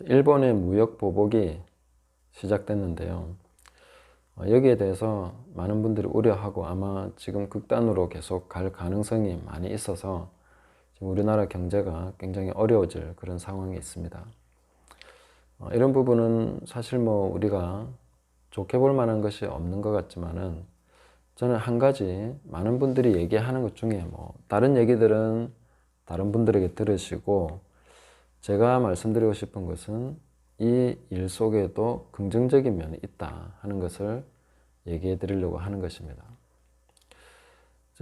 일본의 무역 보복이 시작됐는데요. 어, 여기에 대해서 많은 분들이 우려하고 아마 지금 극단으로 계속 갈 가능성이 많이 있어서 지금 우리나라 경제가 굉장히 어려워질 그런 상황이 있습니다. 어, 이런 부분은 사실 뭐 우리가 좋게 볼 만한 것이 없는 것 같지만은 저는 한 가지 많은 분들이 얘기하는 것 중에 뭐 다른 얘기들은 다른 분들에게 들으시고 제가 말씀드리고 싶은 것은 이 일 속에도 긍정적인 면이 있다 하는 것을 얘기해 드리려고 하는 것입니다.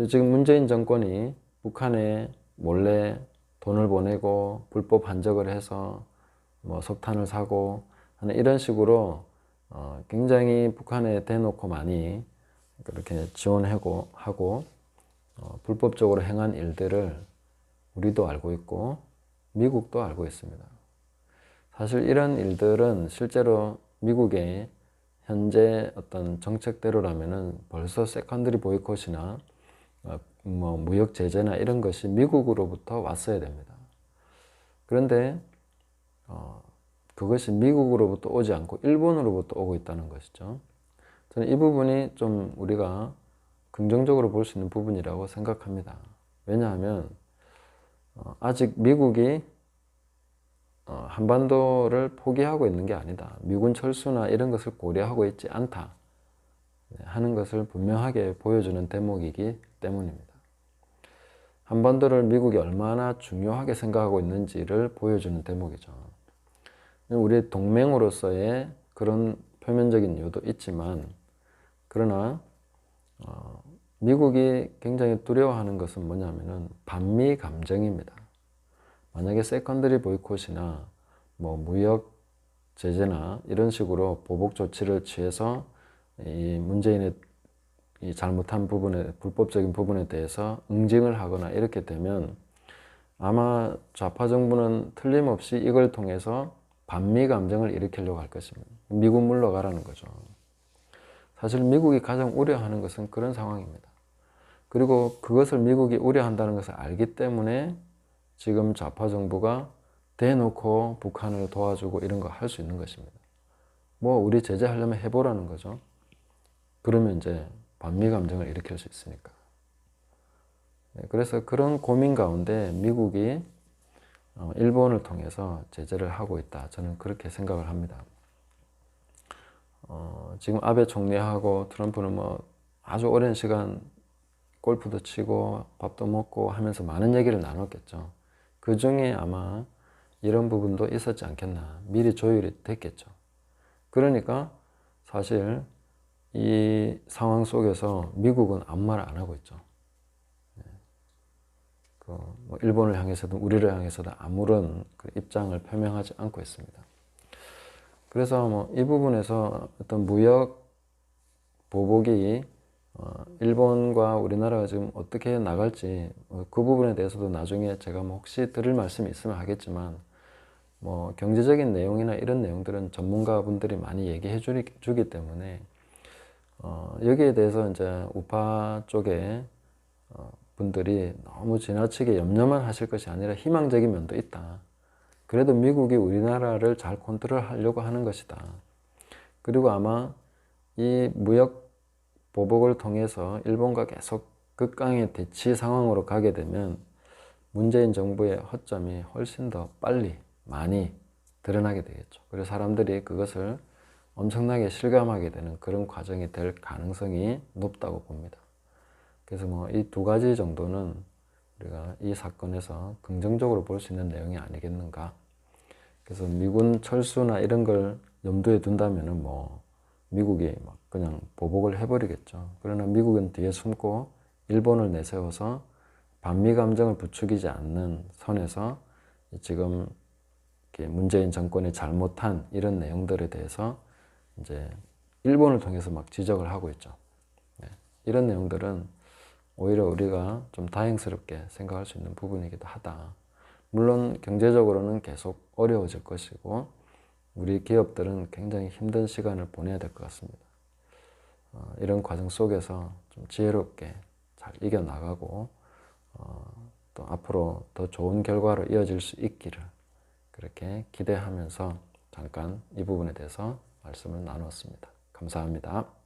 지금 문재인 정권이 북한에 몰래 돈을 보내고 불법 한적을 해서 뭐 석탄을 사고 하는 이런 식으로 어 굉장히 북한에 대놓고 많이 그렇게 지원하고 하고 어 불법적으로 행한 일들을 우리도 알고 있고 미국도 알고 있습니다. 사실 이런 일들은 실제로 미국의 현재 어떤 정책대로라면은 벌써 세컨드리 보이콧이나 어, 뭐 무역 제재나 이런 것이 미국으로부터 왔어야 됩니다. 그런데 어, 그것이 미국으로부터 오지 않고 일본으로부터 오고 있다는 것이죠. 저는 이 부분이 좀 우리가 긍정적으로 볼 수 있는 부분이라고 생각합니다. 왜냐하면 어, 아직 미국이 어, 한반도를 포기하고 있는 게 아니다. 미군 철수나 이런 것을 고려하고 있지 않다. 네, 하는 것을 분명하게 보여주는 대목이기 때문입니다. 한반도를 미국이 얼마나 중요하게 생각하고 있는지를 보여주는 대목이죠. 우리 동맹으로서의 그런 표면적인 이유도 있지만, 그러나, 어, 미국이 굉장히 두려워하는 것은 뭐냐면은 반미 감정입니다. 만약에 세컨더리 보이콧이나 뭐 무역 제재나 이런 식으로 보복 조치를 취해서 이 문재인의 이 잘못한 부분에 불법적인 부분에 대해서 응징을 하거나 이렇게 되면 아마 좌파 정부는 틀림없이 이걸 통해서 반미 감정을 일으키려고 할 것입니다. 미국 물러가라는 거죠. 사실 미국이 가장 우려하는 것은 그런 상황입니다. 그리고 그것을 미국이 우려한다는 것을 알기 때문에 지금 좌파 정부가 대놓고 북한을 도와주고 이런 거 할 수 있는 것입니다. 뭐 우리 제재하려면 해보라는 거죠. 그러면 이제 반미 감정을 일으킬 수 있으니까. 네, 그래서 그런 고민 가운데 미국이 어, 일본을 통해서 제재를 하고 있다. 저는 그렇게 생각을 합니다. 어, 지금 아베 총리하고 트럼프는 뭐 아주 오랜 시간 골프도 치고 밥도 먹고 하면서 많은 얘기를 나눴겠죠. 그 중에 아마 이런 부분도 있었지 않겠나. 미리 조율이 됐겠죠. 그러니까 사실 이 상황 속에서 미국은 아무 말 안 하고 있죠. 네. 그뭐 일본을 향해서도 우리를 향해서도 아무런 그 입장을 표명하지 않고 있습니다. 그래서 뭐 이 부분에서 어떤 무역 보복이 어, 일본과 우리나라가 지금 어떻게 나갈지 어, 그 부분에 대해서도 나중에 제가 뭐 혹시 드릴 말씀이 있으면 하겠지만 뭐 경제적인 내용이나 이런 내용들은 전문가분들이 많이 얘기해 주기 때문에 어, 여기에 대해서 이제 우파 쪽에 어, 분들이 너무 지나치게 염려만 하실 것이 아니라 희망적인 면도 있다. 그래도 미국이 우리나라를 잘 컨트롤 하려고 하는 것이다. 그리고 아마 이 무역 보복을 통해서 일본과 계속 극강의 대치 상황으로 가게 되면 문재인 정부의 허점이 훨씬 더 빨리 많이 드러나게 되겠죠. 그래서 사람들이 그것을 엄청나게 실감하게 되는 그런 과정이 될 가능성이 높다고 봅니다. 그래서 뭐 이 두 가지 정도는 우리가 이 사건에서 긍정적으로 볼 수 있는 내용이 아니겠는가. 그래서 미군 철수나 이런 걸 염두에 둔다면은 뭐 미국이 막 그냥 보복을 해버리겠죠. 그러나 미국은 뒤에 숨고 일본을 내세워서 반미 감정을 부추기지 않는 선에서 지금 문재인 정권이 잘못한 이런 내용들에 대해서 이제 일본을 통해서 막 지적을 하고 있죠. 네. 이런 내용들은 오히려 우리가 좀 다행스럽게 생각할 수 있는 부분이기도 하다. 물론 경제적으로는 계속 어려워질 것이고 우리 기업들은 굉장히 힘든 시간을 보내야 될 것 같습니다. 어, 이런 과정 속에서 좀 지혜롭게 잘 이겨나가고 어, 또 앞으로 더 좋은 결과로 이어질 수 있기를 그렇게 기대하면서 잠깐 이 부분에 대해서 말씀을 나누었습니다. 감사합니다.